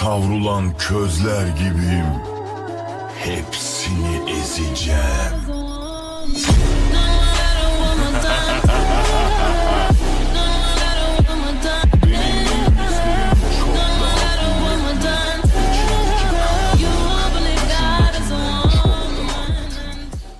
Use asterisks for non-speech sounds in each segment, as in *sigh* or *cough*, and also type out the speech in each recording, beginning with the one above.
Savrulan közler gibiyim. Hepsini ezeceğim.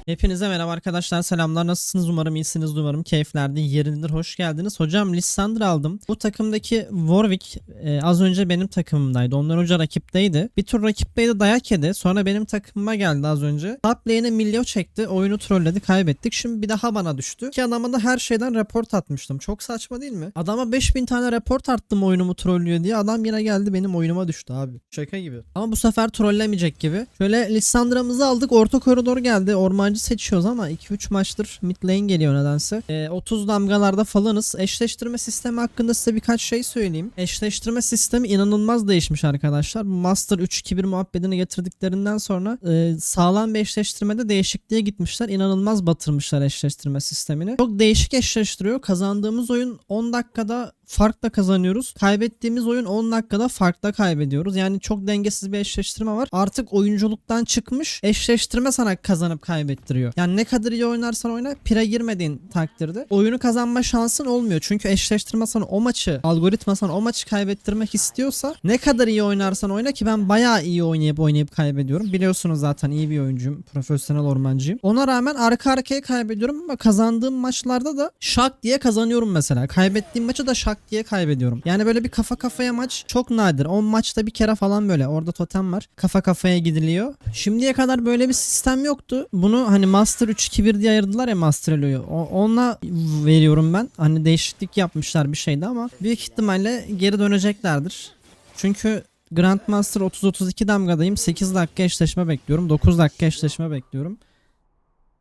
Hepinize merhaba arkadaşlar selamlar. Nasılsınız? Umarım iyisiniz umarım keyiflerde yerindedir. Hoş geldiniz. Hocam Lissandra aldım. Bu takımdaki Warwick e, az önce benim takımımdaydı. Ondan önce rakipteydi. Bir tur rakipteydi dayak yedi. Sonra benim takımıma geldi az önce. Top lane'e milyo çekti oyunu trolledi kaybettik. Şimdi bir daha bana düştü. Ki adama da her şeyden report atmıştım. Çok saçma değil mi? Adama 5000 tane report attım oyunumu trollüyor diye. Adam yine geldi benim oyunuma düştü abi. Şaka gibi. Ama bu sefer trollemeyecek gibi. Şöyle Lissandra'mızı aldık orta koridor geldi. Ormancı seçiyoruz ama 2-3 maçtır mid lane geliyor nedense. Ee, 30 damgalarda falanız. Eşleştirme sistemi hakkında size birkaç şey söyleyeyim. Eşleştirme sistemi inanılmaz değişmiş arkadaşlar. Master 3-2-1 muhabbetini getirdiklerinden sonra e, sağlam bir eşleştirmede değişikliğe gitmişler. İnanılmaz batırmışlar eşleştirme sistemini. Çok değişik eşleştiriyor. Kazandığımız oyun 10 dakikada farkla kazanıyoruz. Kaybettiğimiz oyun 10 dakikada farkla kaybediyoruz. Yani çok dengesiz bir eşleştirme var. Artık oyunculuktan çıkmış. Eşleştirme sana kazanıp kaybettiriyor. Yani ne kadar iyi oynarsan oyna pire girmediğin takdirde oyunu kazanma şansın olmuyor. Çünkü eşleştirme sana o maçı, algoritma sana o maçı kaybettirmek istiyorsa ne kadar iyi oynarsan oyna ki ben bayağı iyi oynayıp oynayıp kaybediyorum. Biliyorsunuz zaten iyi bir oyuncuyum. Profesyonel ormancıyım. Ona rağmen arka arkaya kaybediyorum ama kazandığım maçlarda da şak diye kazanıyorum mesela. Kaybettiğim maçı da şak diye kaybediyorum. Yani böyle bir kafa kafaya maç çok nadir. 10 maçta bir kere falan böyle. Orada totem var. Kafa kafaya gidiliyor. Şimdiye kadar böyle bir sistem yoktu. Bunu hani Master 3-2-1 diye ayırdılar ya Master Elo'yu. Onunla veriyorum ben. Hani değişiklik yapmışlar bir şeydi ama büyük ihtimalle geri döneceklerdir. Çünkü Grandmaster 30-32 damgadayım. 8 dakika eşleşme bekliyorum. 9 dakika eşleşme bekliyorum.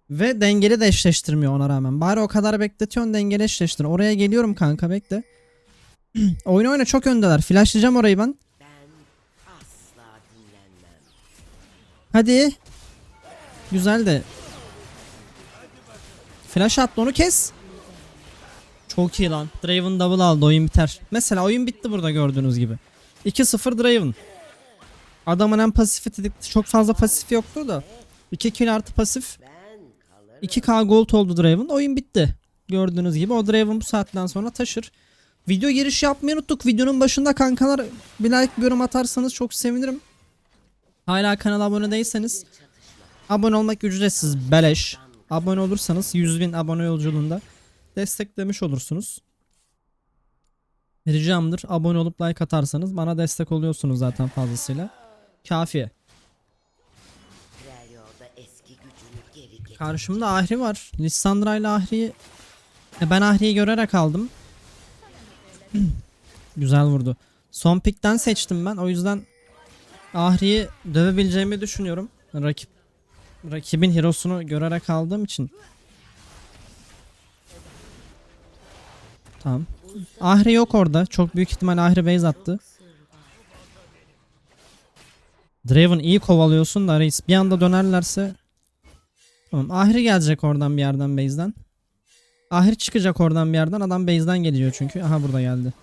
Ve dengeli de eşleştirmiyor ona rağmen. Bari o kadar bekletiyorsun dengeli eşleştir. Oraya geliyorum kanka bekle. *clears throat* oyna oyna çok öndeler. Flashlayacağım orayı ben. Hadi. Güzel de. Flash attı onu kes. Çok iyi lan. Draven double aldı oyun biter. Mesela oyun bitti burada gördüğünüz gibi. 2-0 Draven. Adamın en pasifi dedik çok fazla pasif yoktu da. 2 kill artı pasif. 2k gold oldu Draven. Oyun bitti. Gördüğünüz gibi o Draven bu saatten sonra taşır. Video giriş yapmayı unuttuk. Videonun başında kankalar bir like bir yorum atarsanız çok sevinirim. Hala kanala abone değilseniz abone olmak ücretsiz beleş. Abone olursanız 100 bin abone yolculuğunda desteklemiş olursunuz. Ricamdır abone olup like atarsanız bana destek oluyorsunuz zaten fazlasıyla. Kafi. Trer yolda eski gücünü geri getir. Karşımda Ahri var. Lissandra ile Ahri'yi E, ben Ahri'yi görerek aldım. *clears throat* Güzel vurdu. Son pikten seçtim ben. O yüzden Ahri'yi dövebileceğimi düşünüyorum. Rakip rakibin hero'sunu görerek aldığım için. Tamam. Ahri yok orada. Çok büyük ihtimal Ahri base attı. Draven iyi kovalıyorsun da reis bir anda dönerlerse Tamam Ahri gelecek oradan bir yerden base'den. Ahri çıkacak oradan bir yerden. Adam base'den geliyor çünkü. Aha burada geldi.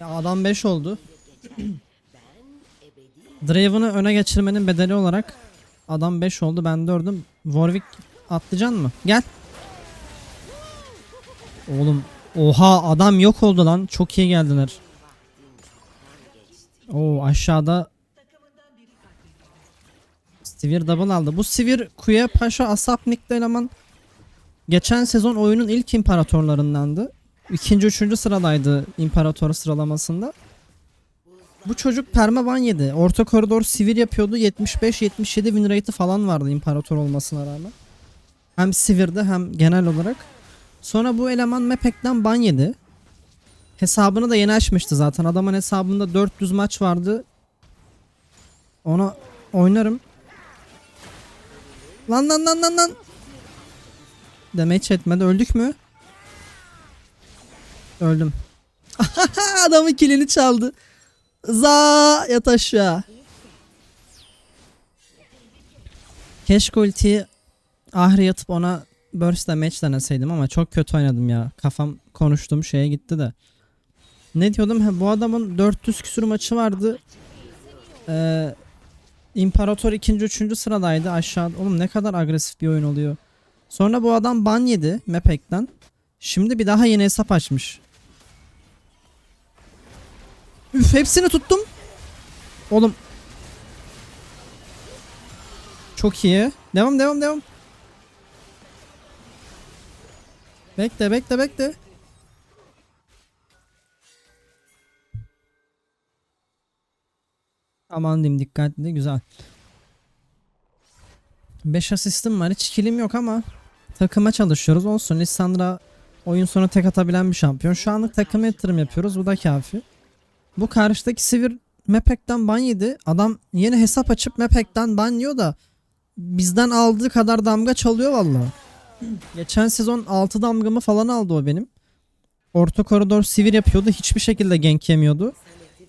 Ya adam 5 oldu. *clears throat* Draven'ı öne geçirmenin bedeli olarak adam 5 oldu. Ben 4'üm. Warwick atlayacaksın mı? Gel. Oğlum oha adam yok oldu lan. Çok iyi geldiler. Oo aşağıda Sivir double aldı. Bu Sivir Kuya Paşa Asapnik'te eleman geçen sezon oyunun ilk imparatorlarındandı. İkinci, üçüncü sıradaydı imparator sıralamasında. Bu çocuk permaban yedi. Orta koridor sivir yapıyordu. 75-77 win rate'i falan vardı imparator olmasına rağmen. Hem sivirde hem genel olarak. Sonra bu eleman Mepek'ten ban yedi. Hesabını da yeni açmıştı zaten. Adamın hesabında 400 maç vardı. Ona oynarım. Lan lan lan lan lan. Damage etmedi. Öldük mü? Öldüm. *laughs* Adamın kilini çaldı. Za yat aşağı. Keşke ultiyi ahri yatıp ona burst damage deneseydim ama çok kötü oynadım ya. Kafam konuştuğum şeye gitti de. Ne diyordum? Ha, bu adamın 400 küsür maçı vardı. Ee, İmparator 2. 3. sıradaydı aşağıda. Oğlum ne kadar agresif bir oyun oluyor. Sonra bu adam ban yedi Mepek'ten. Şimdi bir daha yeni hesap açmış. Üf hepsini tuttum. Oğlum. Çok iyi. Devam devam devam. Bekle bekle bekle. Aman diyeyim dikkatli güzel. 5 asistim var hiç kilim yok ama takıma çalışıyoruz olsun Lissandra oyun sonu tek atabilen bir şampiyon. Şu anlık takıma yatırım yapıyoruz bu da kafi. Bu karşıdaki Sivir Mepek'ten ban yedi. Adam yeni hesap açıp Mepek'ten ban yiyor da bizden aldığı kadar damga çalıyor valla. Geçen sezon 6 damgamı falan aldı o benim. Orta koridor sivir yapıyordu. Hiçbir şekilde gank yemiyordu.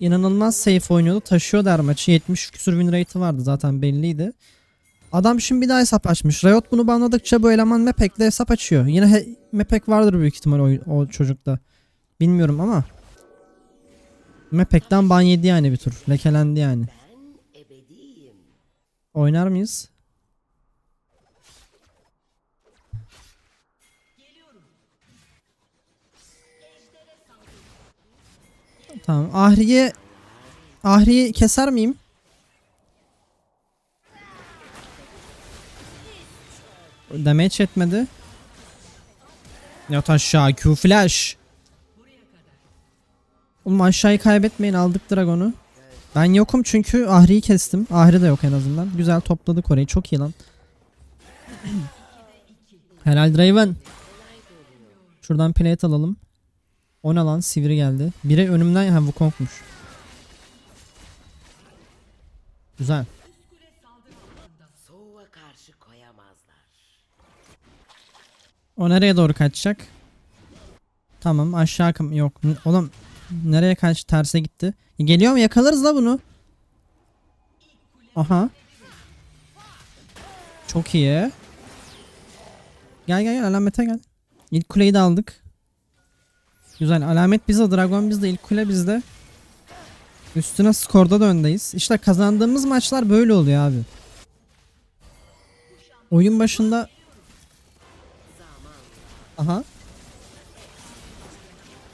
İnanılmaz safe oynuyordu. Taşıyordu her maçı. 70 küsur win rate'i vardı zaten belliydi. Adam şimdi bir daha hesap açmış. Riot bunu banladıkça bu eleman Mepek'le hesap açıyor. Yine he- Mepek vardır büyük ihtimal o, o çocukta. Bilmiyorum ama. Mepek'ten ban yedi yani bir tur. Lekelendi yani. Oynar mıyız? Tamam. Ahriye Ahriye keser miyim? Damage etmedi. Yat aşağı Q flash. Oğlum aşağıyı kaybetmeyin aldık Dragon'u. Ben yokum çünkü Ahri'yi kestim. Ahri de yok en azından. Güzel topladık orayı. Çok iyi lan. *clears throat* Helal Draven. Şuradan plate alalım. O ne lan? Sivri geldi. Biri önümden ha Wukong'muş. Güzel. O nereye doğru kaçacak? Tamam aşağı akım yok. Oğlum nereye kaç terse gitti. E, Geliyor mu yakalarız la bunu. Aha. Çok iyi. Gel gel gel alamete gel. İlk kuleyi de aldık. Güzel alamet bizde dragon bizde ilk kule bizde. Üstüne skorda da öndeyiz. İşte kazandığımız maçlar böyle oluyor abi. Oyun başında Aha.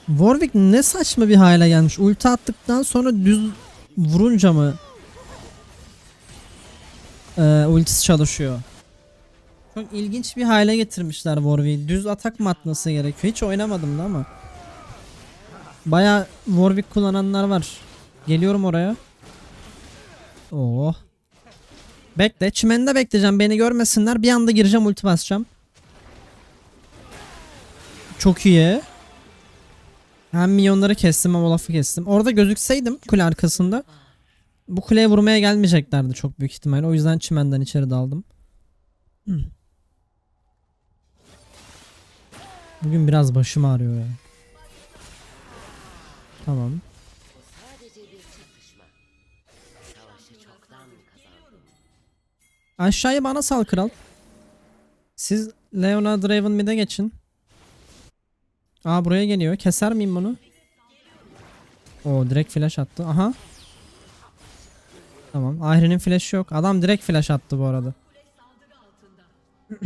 Warwick ne saçma bir hale gelmiş. Ulti attıktan sonra düz vurunca mı ee, ultisi çalışıyor. Çok ilginç bir hale getirmişler Warwick'i. Düz atak mı atması gerekiyor? Hiç oynamadım da ama. Baya Warwick kullananlar var. Geliyorum oraya. Oo. Bekle. Çimende bekleyeceğim. Beni görmesinler. Bir anda gireceğim ulti basacağım. Çok iyi. Hem milyonları kestim hem Olaf'ı kestim. Orada gözükseydim kule arkasında bu kuleye vurmaya gelmeyeceklerdi çok büyük ihtimalle. O yüzden çimenden içeri daldım. Bugün biraz başım ağrıyor ya. Tamam. Aşağıya bana sal kral. Siz Leona Draven mid'e geçin. Aa buraya geliyor. Keser miyim bunu? O direkt flash attı. Aha. Tamam. Ahri'nin flash'ı yok. Adam direkt flash attı bu arada. *clears throat*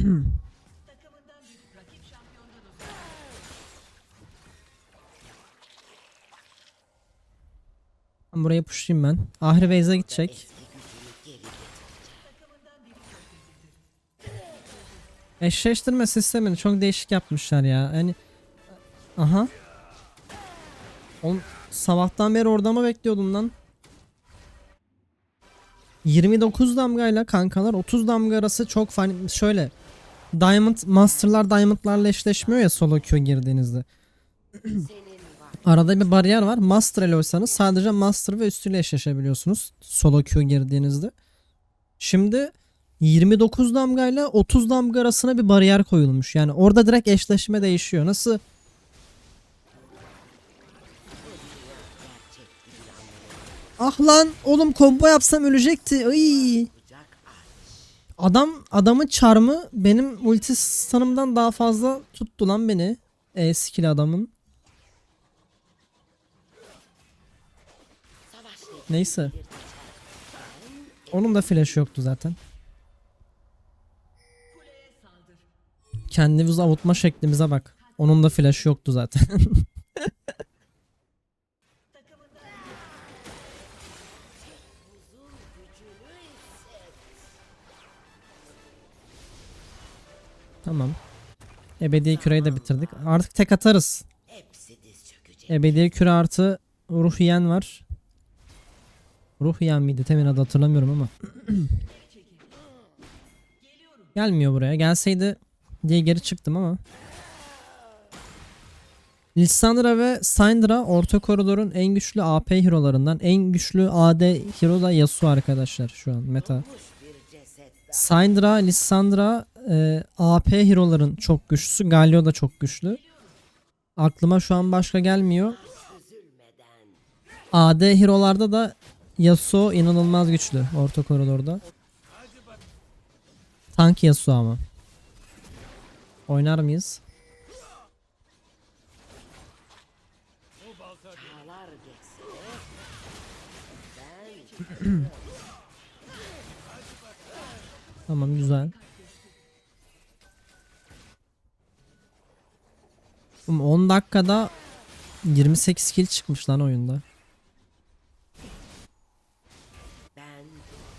Buraya pushlayayım ben. Ahri base'e gidecek. Eşleştirme sistemini çok değişik yapmışlar ya. Yani aha. Oğlum sabahtan beri orada mı bekliyordum lan? 29 damgayla kankalar 30 damga arası çok fani şöyle Diamond Master'lar Diamond'larla eşleşmiyor ya solo queue girdiğinizde. *clears throat* Arada bir bariyer var. Master ile oysanız sadece Master ve üstüyle eşleşebiliyorsunuz. Solo queue girdiğinizde. Şimdi 29 damgayla 30 damga arasına bir bariyer koyulmuş. Yani orada direkt eşleşme değişiyor. Nasıl? Ah lan oğlum combo yapsam ölecekti. Ay. Adam adamın charmı benim ulti stun'ımdan daha fazla tuttu lan beni. E skill adamın. Neyse. Onun da flash yoktu zaten. Kendimizi avutma şeklimize bak. Onun da flash yoktu zaten. *laughs* tamam. Ebedi küreyi de bitirdik. Artık tek atarız. Ebedi küre artı ruh yiyen var. Ruh yiyen miydi? Temin adı hatırlamıyorum ama. *clears throat* Gelmiyor buraya. Gelseydi diye geri çıktım ama. Lissandra ve Syndra orta koridorun en güçlü AP hero'larından. En güçlü AD hero da Yasuo arkadaşlar şu an meta. Syndra, Lissandra e, AP hero'ların çok güçlüsü. Galio da çok güçlü. Aklıma şu an başka gelmiyor. AD hero'larda da Yasuo inanılmaz güçlü orta koridorda. Tank Yasuo ama. Oynar mıyız? *clears throat* Tamam güzel. 10 dakikada 28 kill çıkmış lan oyunda. ben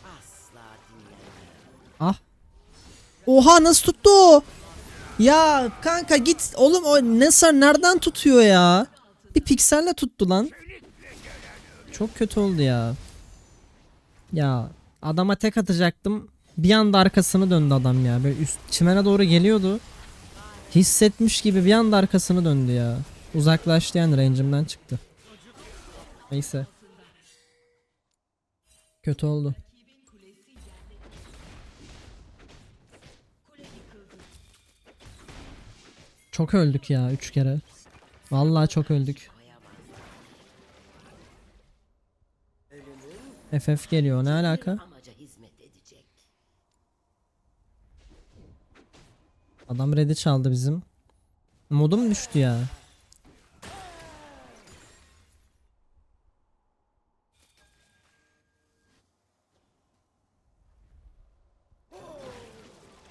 asla dinlemem. Ah. Oha nasıl tuttu o? Ya kanka git oğlum o Nesar nereden tutuyor ya? Bir pikselle tuttu lan. Çok kötü oldu ya. Ya adama tek atacaktım. Bir anda arkasını döndü adam ya. Böyle üst çimene doğru geliyordu. Hissetmiş gibi bir anda arkasını döndü ya. Uzaklaştı yani range'imden çıktı. Neyse. Kötü oldu. Çok öldük ya 3 kere. Vallahi çok öldük. FF geliyor ne alaka? Adam red'i çaldı bizim. Modum düştü ya.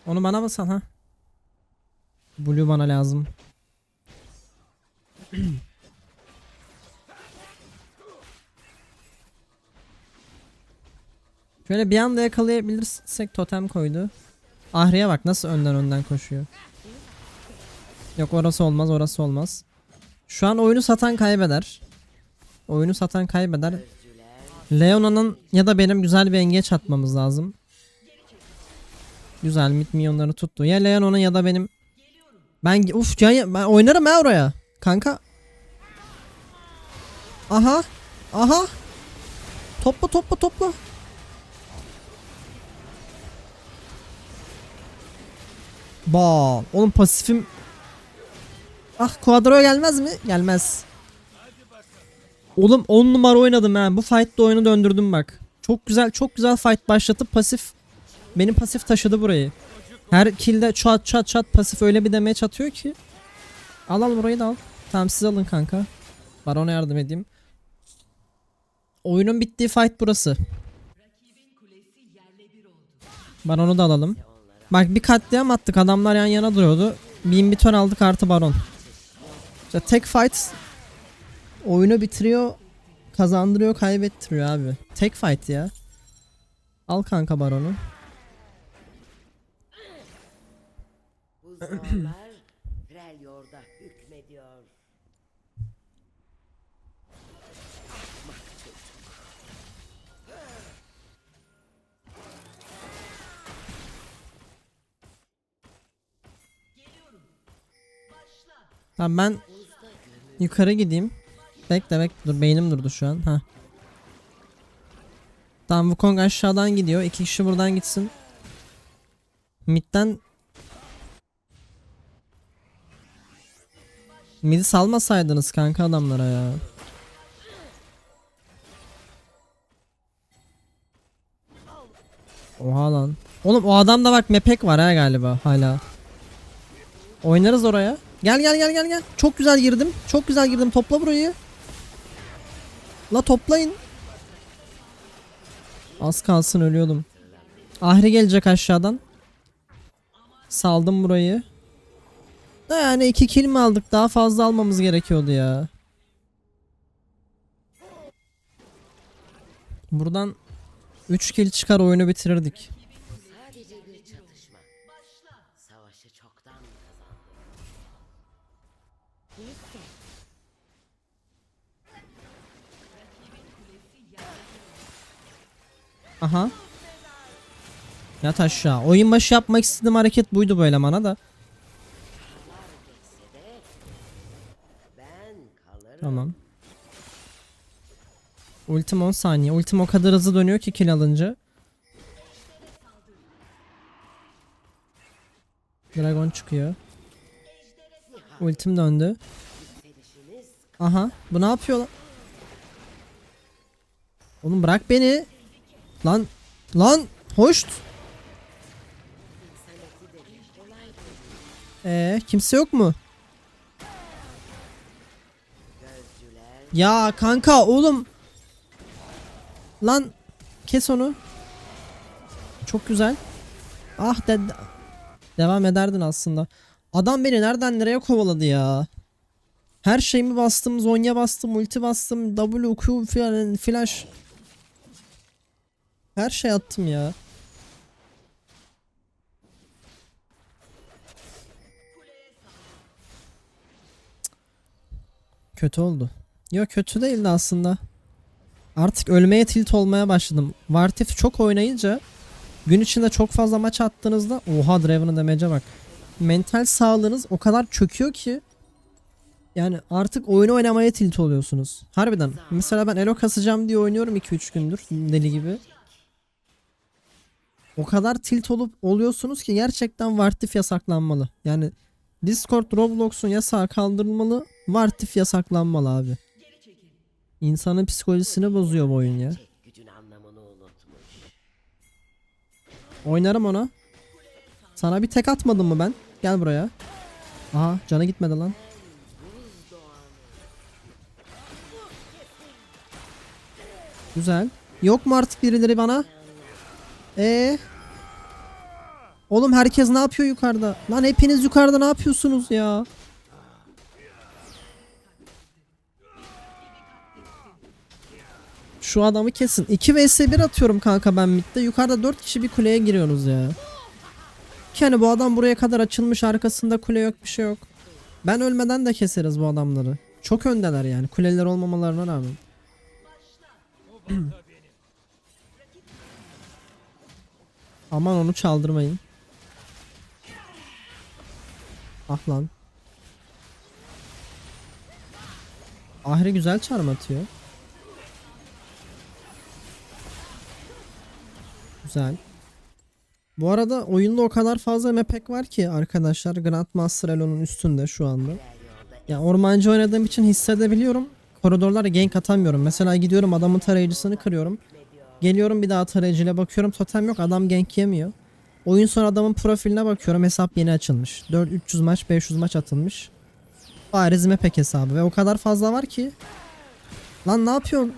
Onu bana sal ha? Blue bana lazım. *clears throat* Şöyle bir anda yakalayabilirsek totem koydu. Ahri'ye bak nasıl önden önden koşuyor. Yok orası olmaz orası olmaz. Şu an oyunu satan kaybeder. Oyunu satan kaybeder. Leona'nın ya da benim güzel bir engeç atmamız lazım. Güzel mid minyonları tuttu. Ya Leona'nın ya da benim. Ben uf can ben oynarım ha oraya. Kanka. Aha. Aha. Topla topla topla. Ba, oğlum pasifim Ah Quadro'ya gelmez mi? Gelmez. Oğlum 10 numara oynadım ha. Bu fight'ta oyunu döndürdüm bak. Çok güzel çok güzel fight başlatıp pasif benim pasif taşıdı burayı. Her kill'de çat çat çat pasif öyle bir damage atıyor ki. Al al burayı da al. Tamam siz alın kanka. Baron'a yardım edeyim. Oyunun bittiği fight burası. Baron'u da alalım. Bak bir katliam attık adamlar yan yana duruyordu. Bir inhibitor aldık artı baron. İşte tek fight oyunu bitiriyor, kazandırıyor, kaybettiriyor abi. Tek fight ya. Al kanka baronu. Tamam ben yukarı gideyim. Bekle bekle dur beynim durdu şu an. Ha. Tamam Wukong aşağıdan gidiyor. İki kişi buradan gitsin. Mid'den Mid'i salmasaydınız kanka adamlara ya. Oha lan. Oğlum o adamda bak mepek var ha galiba hala. Oynarız oraya. Gel gel gel gel gel. Çok güzel girdim. Çok güzel girdim. Topla burayı. La toplayın. Az kalsın ölüyordum. Ahri gelecek aşağıdan. Saldım burayı. Da yani iki kill mi aldık? Daha fazla almamız gerekiyordu ya. Buradan 3 kill çıkar oyunu bitirirdik. Aha. Yat aşağı. Oyun başı yapmak istediğim hareket buydu böyle bana da. Tamam. Ultim 10 saniye. Ultim o kadar hızlı dönüyor ki kill alınca. Dragon çıkıyor. Ultim döndü. Aha. Bu ne yapıyor lan? Oğlum bırak beni. Lan. Lan. Hoşt. Ee, kimse yok mu? Ya kanka oğlum. Lan kes onu. Çok güzel. Ah de devam ederdin aslında. Adam beni nereden nereye kovaladı ya. Her şeyimi bastım, Zonya bastım, ulti bastım, W, Q, flash. Her şey attım ya. Kötü oldu. Yok kötü değildi aslında. Artık ölmeye tilt olmaya başladım. Vartif çok oynayınca gün içinde çok fazla maç attığınızda oha Draven'ın demece bak. Mental sağlığınız o kadar çöküyor ki yani artık oyunu oynamaya tilt oluyorsunuz. Harbiden. Mesela ben elo kasacağım diye oynuyorum 2-3 gündür deli gibi. O kadar tilt olup oluyorsunuz ki gerçekten Vartif yasaklanmalı. Yani Discord Roblox'un yasağı kaldırılmalı. Vartif yasaklanmalı abi. İnsanın psikolojisini bozuyor bu oyun ya. Oynarım ona. Sana bir tek atmadım mı ben? Gel buraya. Aha canı gitmedi lan. Güzel. Yok mu artık birileri bana? Ee. Oğlum herkes ne yapıyor yukarıda? Lan hepiniz yukarıda ne yapıyorsunuz ya? Şu adamı kesin. 2 vs 1 atıyorum kanka ben midde. Yukarıda 4 kişi bir kuleye giriyoruz ya. Ki hani bu adam buraya kadar açılmış arkasında kule yok bir şey yok. Ben ölmeden de keseriz bu adamları. Çok öndeler yani kuleler olmamalarına rağmen. *clears throat* Aman onu çaldırmayın. Ah lan. Ahri güzel çarm atıyor. Güzel. Bu arada oyunda o kadar fazla mapek var ki arkadaşlar Grandmaster Elo'nun üstünde şu anda. Ya ormancı oynadığım için hissedebiliyorum. Koridorlara gank atamıyorum. Mesela gidiyorum adamın tarayıcısını kırıyorum. Geliyorum bir daha tarayıcıyla bakıyorum totem yok adam gank yemiyor. Oyun sonra adamın profiline bakıyorum hesap yeni açılmış. 4 300 maç 500 maç atılmış. Bariz mapek hesabı ve o kadar fazla var ki. Lan ne yapıyorsun?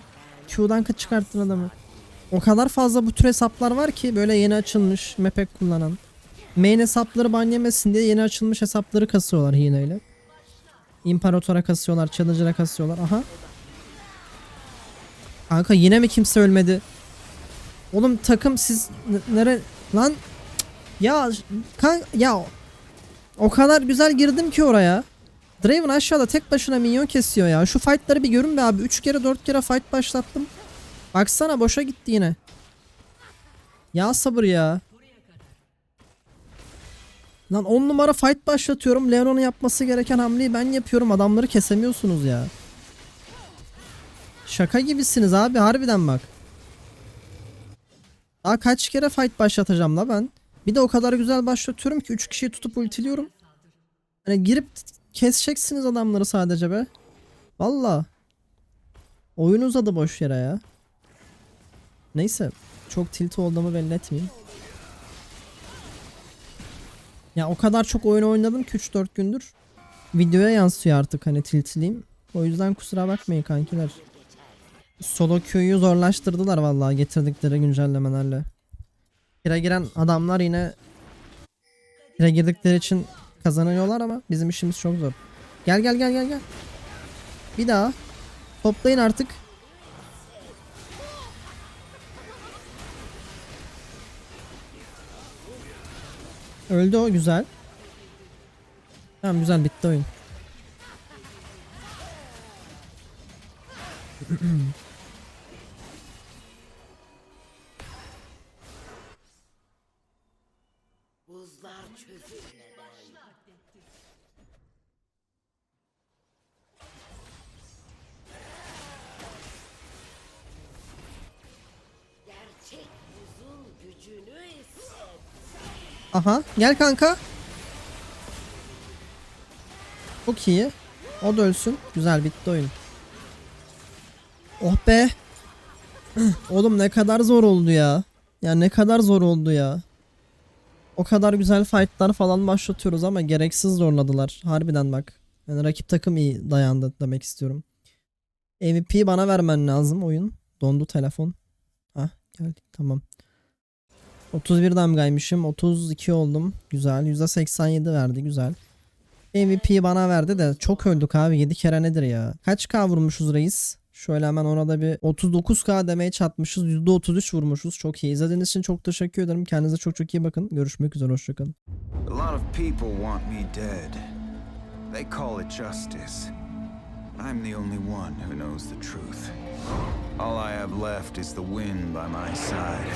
Q'dan kaç çıkarttın adamı. O kadar fazla bu tür hesaplar var ki böyle yeni açılmış mapek kullanan. Main hesapları ban yemesin diye yeni açılmış hesapları kasıyorlar hileyle. İmparatora kasıyorlar, Challenger'a kasıyorlar. Aha. Kanka yine mi kimse ölmedi? Oğlum takım siz nere lan ya kan ya o kadar güzel girdim ki oraya. Draven aşağıda tek başına minyon kesiyor ya. Şu fightları bir görün be abi. 3 kere 4 kere fight başlattım. Baksana boşa gitti yine. Ya sabır ya. Lan 10 numara fight başlatıyorum. Leon'un yapması gereken hamleyi ben yapıyorum. Adamları kesemiyorsunuz ya. Şaka gibisiniz abi harbiden bak. Daha kaç kere fight başlatacağım la ben. Bir de o kadar güzel başlatıyorum ki 3 kişiyi tutup ultiliyorum. Hani girip keseceksiniz adamları sadece be. Valla. Oyun uzadı boş yere ya. Neyse. Çok tilt olduğumu belli etmeyeyim. Ya o kadar çok oyun oynadım ki 3-4 gündür. Videoya yansıyor artık hani tiltliyim. O yüzden kusura bakmayın kankiler. Solo queue'yu zorlaştırdılar vallahi getirdikleri güncellemelerle. Kira giren adamlar yine kira girdikleri için kazanıyorlar ama bizim işimiz çok zor. Gel gel gel gel gel. Bir daha. Toplayın artık. Öldü o güzel. Tamam güzel bitti oyun. *clears throat* Buzlar çözülmeden. Gerçek buzun gücünü hisset. Aha gel kanka. Çok iyi. O da ölsün. Güzel bitti oyun. Oh be. *clears throat* Oğlum ne kadar zor oldu ya. Ya ne kadar zor oldu ya. O kadar güzel fightlar falan başlatıyoruz ama gereksiz zorladılar. Harbiden bak. Yani rakip takım iyi dayandı demek istiyorum. MVP bana vermen lazım oyun. Dondu telefon. Hah geldi tamam. 31 damgaymışım. 32 oldum. Güzel. %87 verdi. Güzel. MVP bana verdi de çok öldük abi. 7 kere nedir ya? Kaç K vurmuşuz reis? Şöyle hemen orada bir 39K demeye çatmışız. %33 vurmuşuz. Çok iyi. İzlediğiniz için çok teşekkür ederim. Kendinize çok çok iyi bakın. Görüşmek üzere. Hoşçakalın. A lot of people want me dead. They call it justice. I'm the only one who knows the truth. All I have left is the wind by my side.